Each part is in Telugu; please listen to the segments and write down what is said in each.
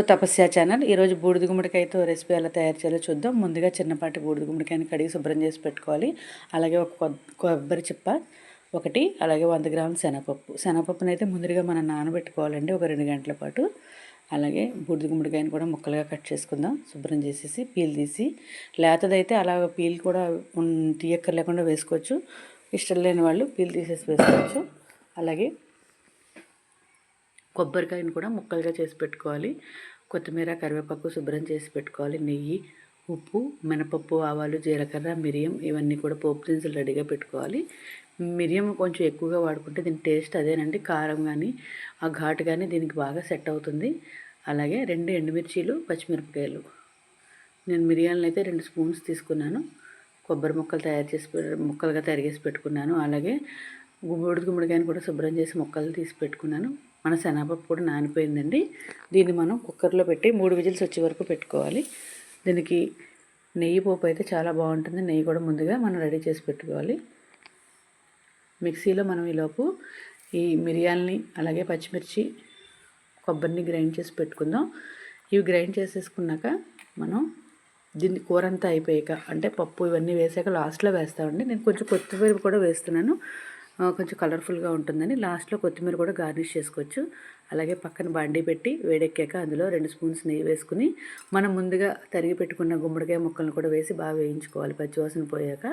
To tapasya channel. ఈరోజు బూడిద గుమ్మడికాయతో రెసిపీ ఎలా తయారు చేయాలో చూద్దాం. ముందుగా చిన్నపాటి బూడిద గుమ్మడికాయని కడిగి శుభ్రం చేసి పెట్టుకోవాలి. అలాగే ఒక కొబ్బరి చిప్ప ఒకటి అలాగే వంద గ్రాముల శనగపప్పు. శనగపప్పుని అయితే ముందుగా మనం నానబెట్టుకోవాలండి ఒక రెండు గంటల పాటు. అలాగే బూడిద గుమ్మడికాయని కూడా ముక్కలుగా కట్ చేసుకుందాం. శుభ్రం చేసేసి పీల్ తీసి లేతదైతే అలా పీల్ కూడా తీయక్కర్ లేకుండా వేసుకోవచ్చు. ఇష్టం లేని వాళ్ళు పీల్ తీసేసి వేసుకోవచ్చు. అలాగే కొబ్బరికాయని కూడా ముక్కలుగా చేసి పెట్టుకోవాలి. కొత్తిమీర కరివేపాకు శుభ్రం చేసి పెట్టుకోవాలి. నెయ్యి ఉప్పు మినపప్పు ఆవాలు జీలకర్ర మిరియం ఇవన్నీ కూడా పోపు దినుసులు రెడీగా పెట్టుకోవాలి. మిరియం కొంచెం ఎక్కువగా వాడుకుంటే దీని టేస్ట్ అదేనండి. కారం కానీ ఆ ఘాటు కానీ దీనికి బాగా సెట్ అవుతుంది. అలాగే రెండు ఎండుమిర్చీలు పచ్చిమిరపకాయలు. నేను మిరియాలను అయితే రెండు స్పూన్స్ తీసుకున్నాను. కొబ్బరి ముక్కలు తయారు చేసి ముక్కలుగా తయారు చేసి పెట్టుకున్నాను. అలాగే గుమ్మడి గుమ్మడికాయని కూడా శుభ్రం చేసి ముక్కలు తీసి పెట్టుకున్నాను. మన శనగపప్పు కూడా నానిపోయిందండి. దీన్ని మనం కుక్కర్లో పెట్టి మూడు విజిల్స్ వచ్చే వరకు పెట్టుకోవాలి. దీనికి నెయ్యి పోపు అయితే చాలా బాగుంటుంది. నెయ్యి కూడా ముందుగా మనం రెడీ చేసి పెట్టుకోవాలి. మిక్సీలో మనం ఈలోపు ఈ మిరియాలని అలాగే పచ్చిమిర్చి కొబ్బరిని గ్రైండ్ చేసి పెట్టుకుందాం. ఇవి గ్రైండ్ చేసేసుకున్నాక మనం దీన్ని కూర అంతా అయిపోయాక అంటే పప్పు ఇవన్నీ వేసాక లాస్ట్లో వేస్తామండి. నేను కొంచెం కొత్తిమీర కూడా వేస్తున్నాను. కొంచెం కలర్ఫుల్గా ఉంటుందని లాస్ట్లో కొత్తిమీర కూడా గార్నిష్ చేసుకోవచ్చు. అలాగే పక్కన బండి పెట్టి వేడెక్కాక అందులో రెండు స్పూన్స్ నెయ్యి వేసుకుని మనం ముందుగా తరిగి పెట్టుకున్న గుమ్మడికాయ ముక్కలను కూడా వేసి బాగా వేయించుకోవాలి. పచ్చివాసన పోయాక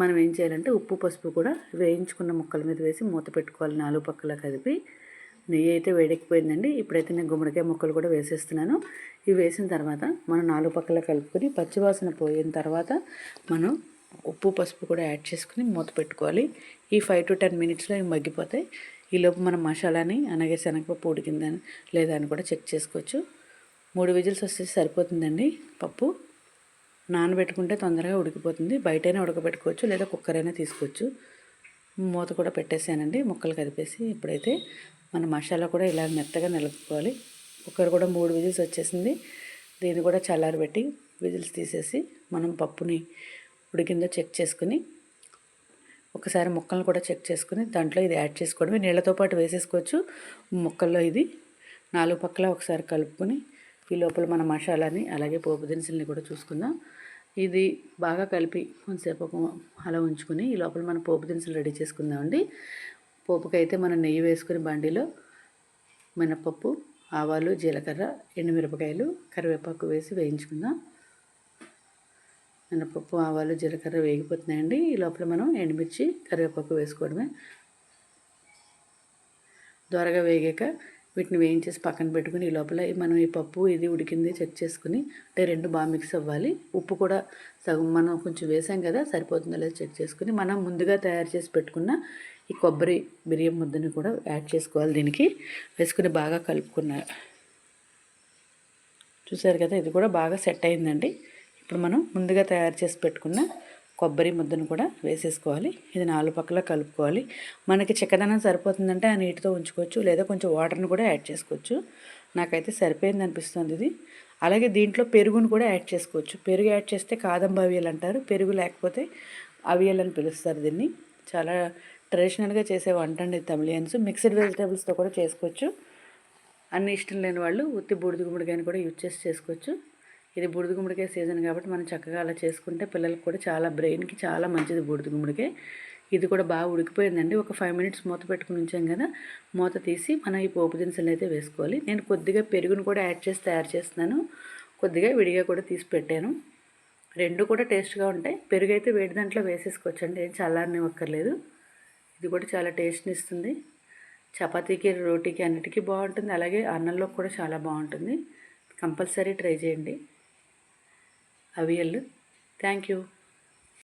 మనం ఏం చేయాలంటే ఉప్పు పసుపు కూడా వేయించుకున్న ముక్కల మీద వేసి మూత పెట్టుకోవాలి. నాలుగు పక్కల కదిపి నెయ్యి అయితే వేడెక్కిపోయిందండి. ఇప్పుడైతే నేను గుమ్మడికాయ ముక్కలు కూడా వేసేస్తున్నాను. ఇవి వేసిన తర్వాత మనం నాలుగు పక్కల కలుపుకొని పచ్చివాసన పోయిన తర్వాత మనం ఉప్పు పసుపు కూడా యాడ్ చేసుకుని మూత పెట్టుకోవాలి. ఈ ఫైవ్ టు టెన్ మినిట్స్లో ఇవి మగ్గిపోతాయి. ఈలోపు మనం మసాలాని అలాగే శనగపప్పు ఉడికిందని లేదా అని కూడా చెక్ చేసుకోవచ్చు. మూడు విజిల్స్ వస్తే సరిపోతుందండి పప్పు. నానబెట్టుకుంటే తొందరగా ఉడికిపోతుంది. బయటైనా ఉడకబెట్టుకోవచ్చు లేదా కుక్కర్ అయినా తీసుకోవచ్చు. మూత కూడా పెట్టేసానండి. ముక్కలు కదిపేసి ఇప్పుడైతే మన మసాలా కూడా ఇలా మెత్తగా నిలుపుకోవాలి. కుక్కర్ కూడా మూడు విజిల్స్ వచ్చేసింది. దీన్ని కూడా చల్లారబెట్టి విజిల్స్ తీసేసి మనం పప్పుని ఉడికిందో చెక్ చేసుకుని ఒకసారి ముక్కలను కూడా చెక్ చేసుకుని దాంట్లో ఇది యాడ్ చేసుకోవడమే. నీళ్ళతో పాటు వేసేసుకోవచ్చు. ముక్కల్లో ఇది నాలుగు పక్కల ఒకసారి కలుపుకొని ఈ లోపల మన మసాలాని అలాగే పోపు దినుసుల్ని కూడా చూసుకుందాం. ఇది బాగా కలిపి కొంతసేపు ఒక అలా ఉంచుకుని ఈ లోపల మన పోపు దినుసులు రెడీ చేసుకుందామండి. పోపుకైతే మనం నెయ్యి వేసుకుని బండిలో మినపప్పు ఆవాలు జీలకర్ర ఎండుమిరపకాయలు కరివేపాకు వేసి వేయించుకుందాం. మినపప్పు ఆవాలు జీలకర్ర వేగిపోతున్నాయండి. ఈ లోపల మనం ఎండుమిర్చి కరివేపాకు వేసుకోవడమే. దోరగా వేగాక వీటిని వేయించేసి పక్కన పెట్టుకుని ఈ లోపల మనం ఈ పప్పు ఇది ఉడికింది చెక్ చేసుకుని అంటే రెండు బాగా మిక్స్ అవ్వాలి. ఉప్పు కూడా సగం మనం కొంచెం వేసాం కదా సరిపోతుందో లేదో చెక్ చేసుకుని మనం ముందుగా తయారు చేసి పెట్టుకున్న ఈ కొబ్బరి బిర్యం ముద్దని కూడా యాడ్ చేసుకోవాలి దీనికి. వేసుకుని బాగా కలుపుకున్నారు చూసారు కదా ఇది కూడా బాగా సెట్ అయిందండి. ఇప్పుడు మనం ముందుగా తయారు చేసి పెట్టుకున్న కొబ్బరి ముద్దను కూడా వేసేసుకోవాలి. ఇది నాలుగు పక్కల కలుపుకోవాలి. మనకి చిక్కదనం సరిపోతుందంటే ఆ నీటితో ఉంచుకోవచ్చు. లేదా కొంచెం వాటర్ని కూడా యాడ్ చేసుకోవచ్చు. నాకైతే సరిపోయింది అనిపిస్తుంది ఇది. అలాగే దీంట్లో పెరుగును కూడా యాడ్ చేసుకోవచ్చు. పెరుగు యాడ్ చేస్తే కాదంబ అవియల్ అంటారు. పెరుగు లేకపోతే అవియల్ అని పిలుస్తారు దీన్ని. చాలా ట్రెడిషనల్గా చేసే వంట అండి తమిళియన్స్. మిక్స్డ్ వెజిటేబుల్స్తో కూడా చేసుకోవచ్చు. అన్ని ఇష్టం లేని వాళ్ళు ఉత్తి బూడిద గుమ్మడికాయని కూడా యూజ్ చేసి చేసుకోవచ్చు. ఇది బూడిద గుమ్మడికాయ సీజన్ కాబట్టి మనం చక్కగా అలా చేసుకుంటే పిల్లలకు కూడా చాలా బ్రెయిన్కి చాలా మంచిది బూడిద గుమ్మడికాయ. ఇది కూడా బాగా ఉడికిపోయిందండి. ఒక ఫైవ్ మినిట్స్ మూత పెట్టుకుని ఉంచాం కదా మూత తీసి మనం ఈ పోపు దినుసులు అయితే వేసుకోవాలి. నేను కొద్దిగా పెరుగును కూడా యాడ్ చేసి తయారు చేస్తున్నాను. కొద్దిగా విడిగా కూడా తీసి పెట్టాను. రెండు కూడా టేస్ట్గా ఉంటాయి. పెరుగు అయితే వేడి దాంట్లో వేసేసుకోవచ్చండి. ఏం చల్లారనివ్వక్కర్లేదు. ఇది కూడా చాలా టేస్ట్ని ఇస్తుంది. చపాతీకి రోటీకి అన్నిటికీ బాగుంటుంది. అలాగే అన్నంలో కూడా చాలా బాగుంటుంది. కంపల్సరీ ట్రై చేయండి. Avial thank you.